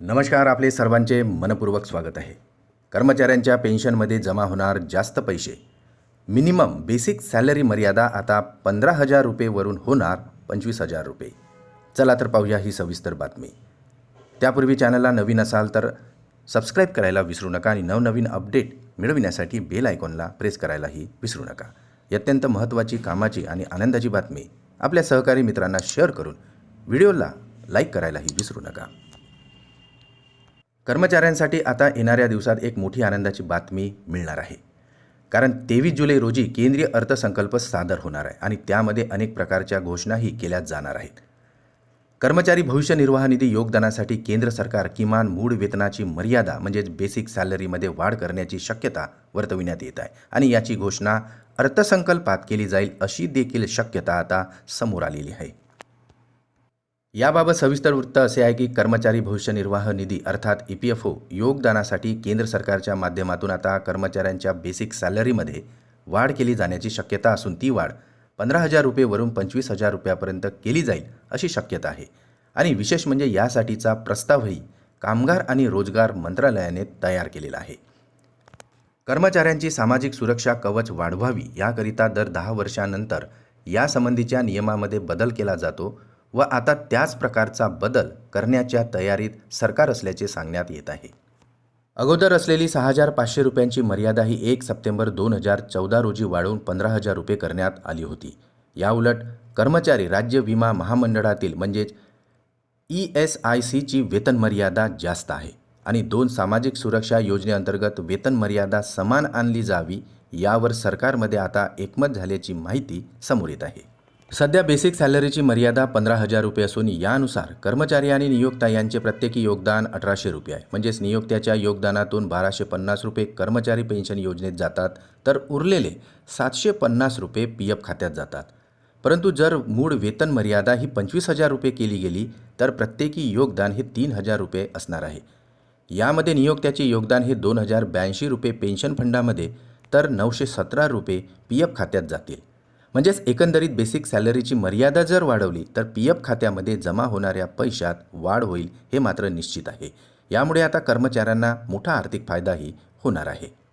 नमस्कार आपले सर्वांचे मनपूर्वक स्वागत आहे. कर्मचाऱ्यांच्या पेन्शनमध्ये जमा होणार जास्त पैसे. मिनिमम बेसिक सॅलरी मर्यादा आता पंधरा हजार रुपयेवरून होणार पंचवीस हजार रुपये. चला तर पाहूया ही सविस्तर बातमी. त्यापूर्वी चॅनलला नवीन असाल तर सबस्क्राईब करायला विसरू नका आणि नवनवीन अपडेट मिळविण्यासाठी बेल आयकॉनला प्रेस करायलाही विसरू नका. अत्यंत महत्त्वाची कामाची आणि आनंदाची बातमी आपल्या सहकारी मित्रांना शेअर करून व्हिडिओला लाईक करायलाही विसरू नका. कर्मचाऱ्यांसाठी आता येणाऱ्या दिवसात एक मोठी आनंदाची बातमी मिळणार आहे. कारण तेवीस जुलै रोजी केंद्रीय अर्थसंकल्प सादर होणार आहे आणि त्यामध्ये अनेक प्रकारच्या घोषणाही केल्या जाणार आहेत. कर्मचारी भविष्य निर्वाह निधी योगदानासाठी केंद्र सरकार किमान मूळ वेतनाची मर्यादा म्हणजेच बेसिक सॅलरीमध्ये वाढ करण्याची शक्यता वर्तविण्यात येत आहे आणि याची घोषणा अर्थसंकल्पात केली जाईल अशी देखील शक्यता आता समोर आलेली आहे. याबाबत सविस्तर वृत्त असे आहे की कर्मचारी भविष्य निर्वाह निधी अर्थात ई पी एफ ओ योगदानासाठी केंद्र सरकारच्या माध्यमातून आता कर्मचाऱ्यांच्या बेसिक सॅलरीमध्ये वाढ केली जाण्याची शक्यता असून ती वाढ पंधरा हजार रुपयेवरून पंचवीस हजार रुपयापर्यंत केली जाईल अशी शक्यता आहे. आणि विशेष म्हणजे यासाठीचा प्रस्तावही कामगार आणि रोजगार मंत्रालयाने तयार केलेला आहे. कर्मचाऱ्यांची सामाजिक सुरक्षा कवच वाढवावी याकरिता दर दहा वर्षानंतर यासंबंधीच्या नियमामध्ये बदल केला जातो व आता त्याच प्रकारचा बदल करण्याच्या तयारीत सरकार असल्याचे सांगण्यात येत आहे. अगोदर असलेली सहा हजार पाचशे रुपयांची मर्यादा ही एक सप्टेंबर दोन हजार चौदा रोजी वाढवून पंधरा हजार रुपये करण्यात आली होती. याउलट कर्मचारी राज्य विमा महामंडळातील म्हणजेच ई एस आय सीची वेतन मर्यादा जास्त आहे आणि दोन सामाजिक सुरक्षा योजनेअंतर्गत वेतन मर्यादा समान आणली जावी यावर सरकारमध्ये आता एकमत झाल्याची माहिती समोर येत आहे. सध्या बेसिक सॅलरीची मर्यादा पंधरा हजार रुपये असून यानुसार कर्मचारी आणि नियोक्ता यांचे प्रत्येकी योगदान अठराशे रुपये आहे. म्हणजेच नियोक्त्याच्या योगदानातून बाराशे पन्नास रुपये कर्मचारी पेन्शन योजनेत जातात तर उरलेले सातशे पन्नास रुपये पी एफ खात्यात जातात. परंतु जर मूळ वेतन मर्यादा ही पंचवीस हजार रुपये केली गेली तर प्रत्येकी योगदान हे तीन हजार रुपये असणार आहे. यामध्ये नियोक्त्याचे योगदान हे दोन हजार ब्याऐंशी रुपये पेन्शन फंडामध्ये तर नऊशे सतरा रुपये पी एफ खात्यात जातील. म्हणजेच एकंदरीत बेसिक सॅलरीची मर्यादा जर वाढवली तर पी एफ खात्यामध्ये जमा होणाऱ्या पैशात वाढ होईल हे मात्र निश्चित आहे. यामुळे आता कर्मचाऱ्यांना मोठा आर्थिक फायदाही होणार आहे.